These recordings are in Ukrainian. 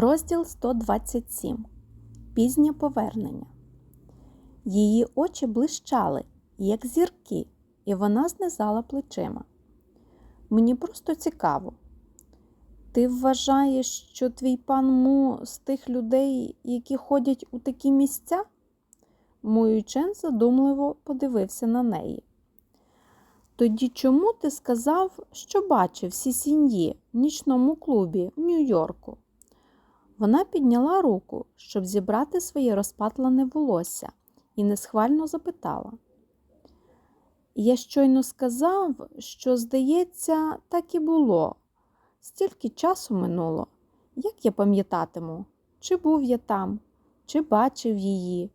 Розділ 127. Пізнє повернення. Її очі блищали, як зірки, і вона знизала плечима. Мені просто цікаво. Ти вважаєш, що твій пан Му з тих людей, які ходять у такі місця? Муючен задумливо подивився на неї. Тоді чому ти сказав, що бачив сім'ї в нічному клубі в Нью-Йорку? Вона підняла руку, щоб зібрати своє розпатлене волосся, і несхвально запитала. Я щойно сказав, що, здається, так і було. Стільки часу минуло. Як я пам'ятатиму, чи був я там, чи бачив її?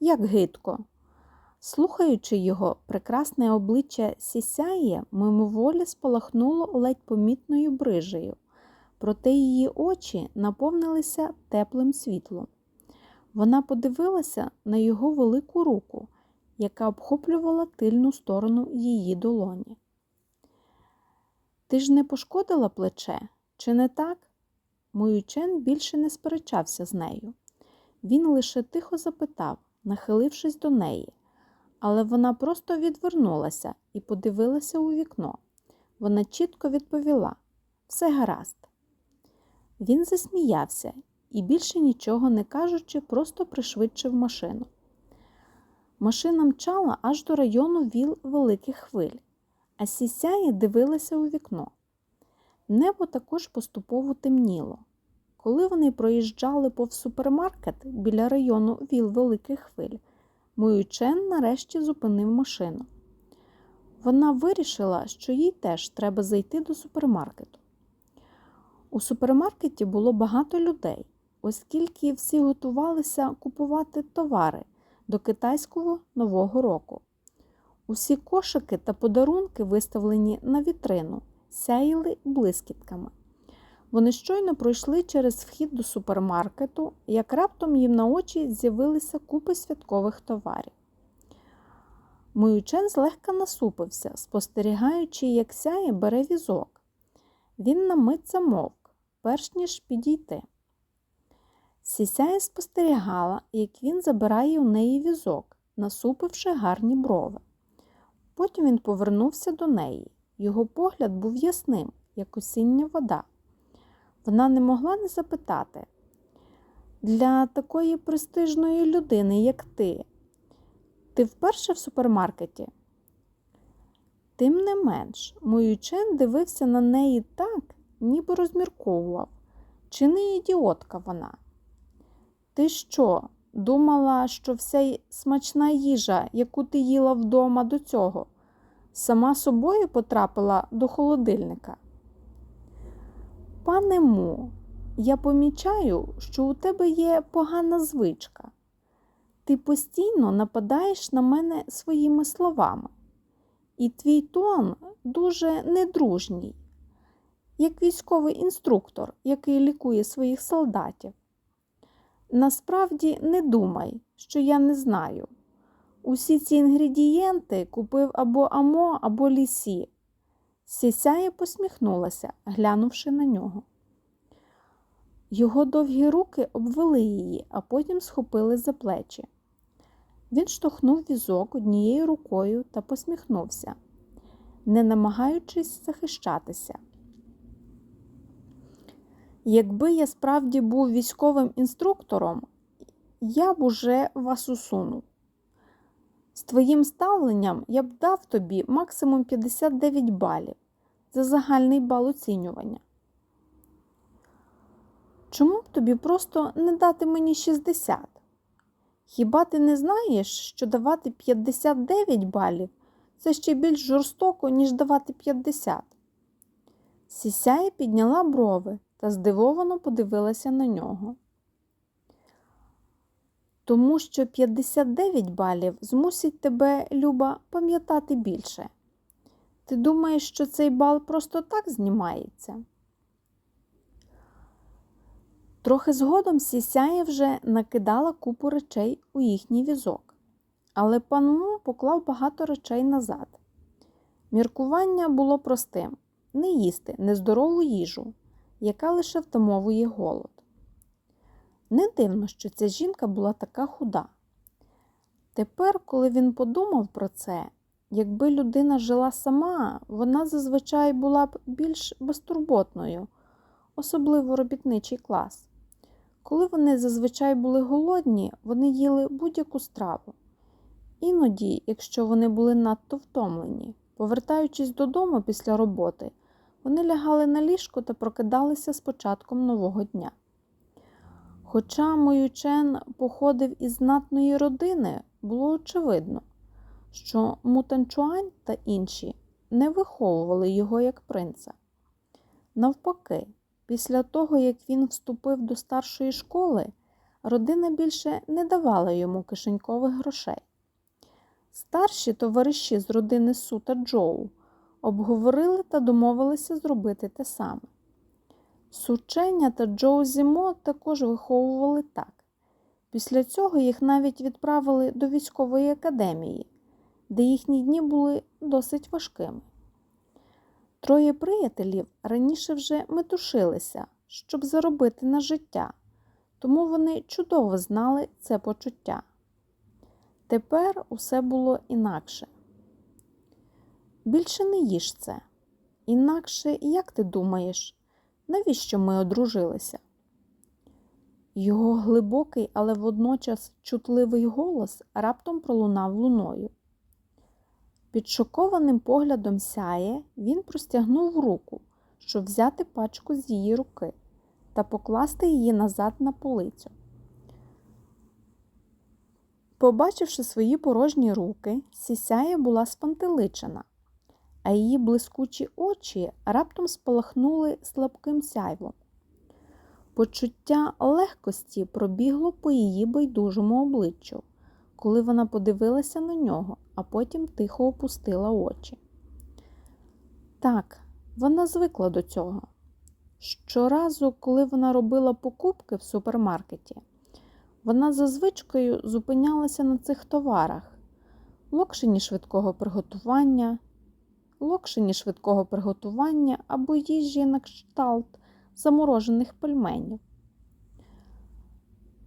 Як гидко. Слухаючи його, прекрасне обличчя сісяє мимоволі спалахнуло ледь помітною брижею, проте її очі наповнилися теплим світлом. Вона подивилася на його велику руку, яка обхоплювала тильну сторону її долоні. Ти ж не пошкодила плече, чи не так? Моючен більше не сперечався з нею. Він лише тихо запитав, нахилившись до неї, але вона просто відвернулася і подивилася у вікно. Вона чітко відповіла все гаразд. Він засміявся і, більше нічого не кажучи, просто пришвидшив машину. Машина мчала аж до району віл великих хвиль, а сісяє дивилася у вікно. Небо також поступово темніло. Коли вони проїжджали повз супермаркет біля району віл великих хвиль, Муючен нарешті зупинив машину. Вона вирішила, що їй теж треба зайти до супермаркету. У супермаркеті було багато людей, оскільки всі готувалися купувати товари до китайського Нового року. Усі кошики та подарунки, виставлені на вітрину, сяїли блискітками. Вони щойно пройшли через вхід до супермаркету, як раптом їм на очі з'явилися купи святкових товарів. Миючен злегка насупився, спостерігаючи, як сяє бере візок. Він на мить замовк, перш ніж підійти. Сісяє спостерігала, як він забирає у неї візок, насупивши гарні брови. Потім він повернувся до неї. Його погляд був ясним, як осіння вода. Вона не могла не запитати. Для такої престижної людини, як ти, ти вперше в супермаркеті? Тим не менш, Моючен дивився на неї так, ніби розмірковував, чи не ідіотка вона. Ти що, думала, що вся смачна їжа, яку ти їла вдома до цього, сама собою потрапила до холодильника? Пане Му, я помічаю, що у тебе є погана звичка. Ти постійно нападаєш на мене своїми словами, і твій тон дуже недружній, як військовий інструктор, який лікує своїх солдатів. Насправді не думай, що я не знаю. Усі ці інгредієнти купив або Амо, або лісі. Сісяє посміхнулася, глянувши на нього. Його довгі руки обвели її, а потім схопили за плечі. Він штовхнув візок однією рукою та посміхнувся, не намагаючись захищатися. Якби я справді був військовим інструктором, я б уже вас усунув. З твоїм ставленням я б дав тобі максимум 59 балів за загальний бал оцінювання. Чому б тобі просто не дати мені 60? Хіба ти не знаєш, що давати 59 балів це ще більш жорстоко, ніж давати 50? Сісяє підняла брови та здивовано подивилася на нього. Тому що 59 балів змусить тебе, Люба, пам'ятати більше. Ти думаєш, що цей бал просто так знімається? Трохи згодом сісяє вже накидала купу речей у їхній візок, але пан Му поклав багато речей назад. Міркування було простим не їсти нездорову їжу, яка лише втамовує голод. Не дивно, що ця жінка була така худа. Тепер, коли він подумав про це, якби людина жила сама, вона зазвичай була б більш безтурботною, особливо робітничий клас. Коли вони зазвичай були голодні, вони їли будь-яку страву. Іноді, якщо вони були надто втомлені, повертаючись додому після роботи, вони лягали на ліжко та прокидалися з початком нового дня. Хоча Моючен походив із знатної родини, було очевидно, що Мутанчуань та інші не виховували його як принца. Навпаки, після того, як він вступив до старшої школи, родина більше не давала йому кишенькових грошей. Старші товариші з родини Су та Джоу обговорили та домовилися зробити те саме. Сучення та Джоу Зімо також виховували так. Після цього їх навіть відправили до військової академії, де їхні дні були досить важкими. Троє приятелів раніше вже метушилися, щоб заробити на життя, тому вони чудово знали це почуття. Тепер усе було інакше. Більше не їж це. Інакше, як ти думаєш, навіщо ми одружилися? Його глибокий, але водночас чутливий голос раптом пролунав луною. Під шокованим поглядом сяє він простягнув руку, щоб взяти пачку з її руки та покласти її назад на полицю. Побачивши свої порожні руки, сісяя була спантеличена, а її блискучі очі раптом спалахнули слабким сяйвом. Почуття легкості пробігло по її байдужому обличчю, коли вона подивилася на нього, а потім тихо опустила очі. Так, вона звикла до цього. Щоразу, коли вона робила покупки в супермаркеті, вона за звичкою зупинялася на цих товарах, локшині швидкого приготування, локшині швидкого приготування або їжі на кшталт заморожених пельменів.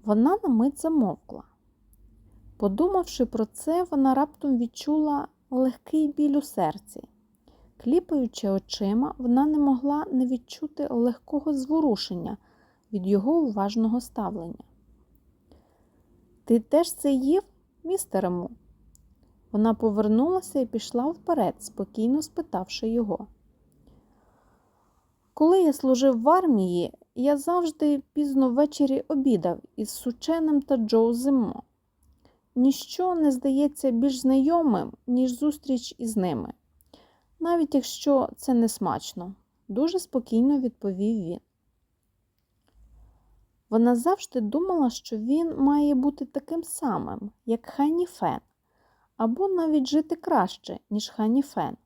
Вона на мить замовкла. Подумавши про це, вона раптом відчула легкий біль у серці. Кліпаючи очима, вона не могла не відчути легкого зворушення від його уважного ставлення. Ти теж це їв, містере Му?» Вона повернулася і пішла вперед, спокійно спитавши його. Коли я служив в армії, я завжди пізно ввечері обідав із Сученем та Джоу Зимо. Ніщо не здається більш знайомим, ніж зустріч із ними, навіть якщо це не смачно, дуже спокійно відповів він. Вона завжди думала, що він має бути таким самим, як Хані Фен, або навіть жити краще, ніж Хані Фен.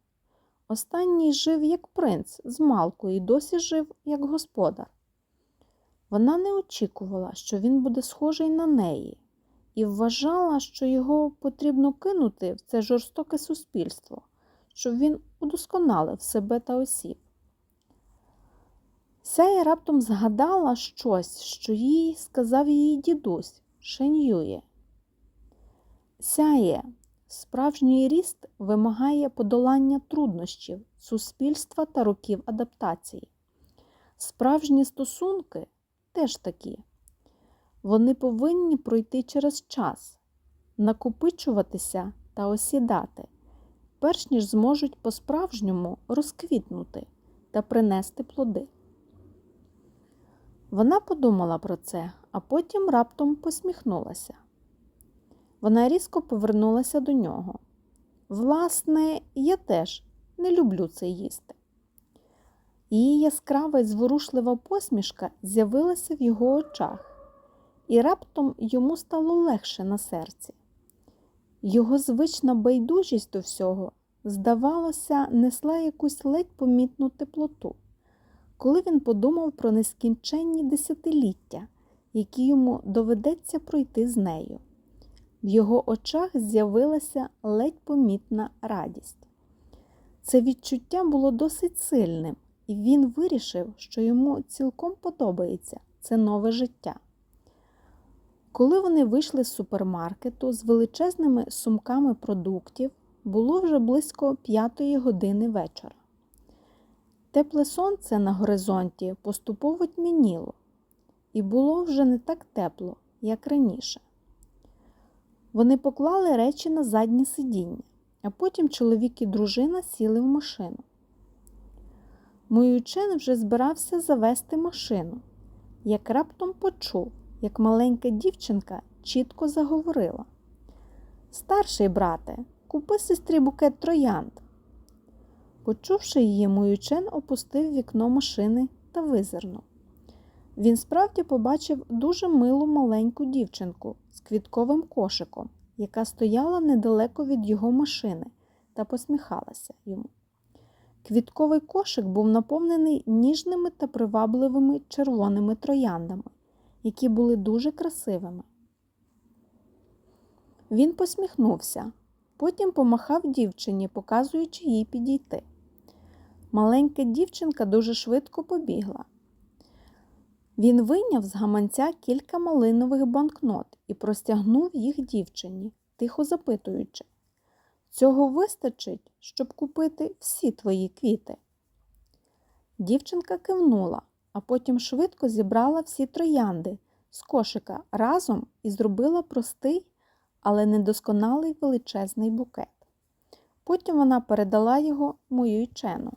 Останній жив як принц з малку і досі жив як господар. Вона не очікувала, що він буде схожий на неї, і вважала, що його потрібно кинути в це жорстоке суспільство, щоб він удосконалив себе та осіб. Сяя раптом згадала щось, що їй сказав її дідусь Шенює. Сяє, справжній ріст вимагає подолання труднощів, суспільства та років адаптації. Справжні стосунки теж такі. Вони повинні пройти через час, накопичуватися та осідати, перш ніж зможуть по-справжньому розквітнути та принести плоди. Вона подумала про це, а потім раптом посміхнулася. Вона різко повернулася до нього. Власне, я теж не люблю це їсти. Її яскрава й зворушлива посмішка з'явилася в його очах, і раптом йому стало легше на серці. Його звична байдужість до всього, здавалося, несла якусь ледь помітну теплоту коли він подумав про нескінченні десятиліття, які йому доведеться пройти з нею. В його очах з'явилася ледь помітна радість. Це відчуття було досить сильним, і він вирішив, що йому цілком подобається це нове життя. Коли вони вийшли з супермаркету з величезними сумками продуктів, було вже близько п'ятої години вечора. Тепле сонце на горизонті поступово тьмяніло, і було вже не так тепло, як раніше. Вони поклали речі на заднє сидіння, а потім чоловік і дружина сіли в машину. Мій учен вже збирався завести машину, як раптом почув, як маленька дівчинка чітко заговорила. Старший брате, купи сестрі букет троянд. Почувши її, мій учен опустив вікно машини та визирнув. Він справді побачив дуже милу маленьку дівчинку з квітковим кошиком, яка стояла недалеко від його машини та посміхалася йому. Квітковий кошик був наповнений ніжними та привабливими червоними трояндами, які були дуже красивими. Він посміхнувся, потім помахав дівчині, показуючи їй підійти. Маленька дівчинка дуже швидко побігла. Він вийняв з гаманця кілька малинових банкнот і простягнув їх дівчині, тихо запитуючи Цього вистачить, щоб купити всі твої квіти. Дівчинка кивнула, а потім швидко зібрала всі троянди з кошика разом і зробила простий, але недосконалий величезний букет. Потім вона передала його мою чену.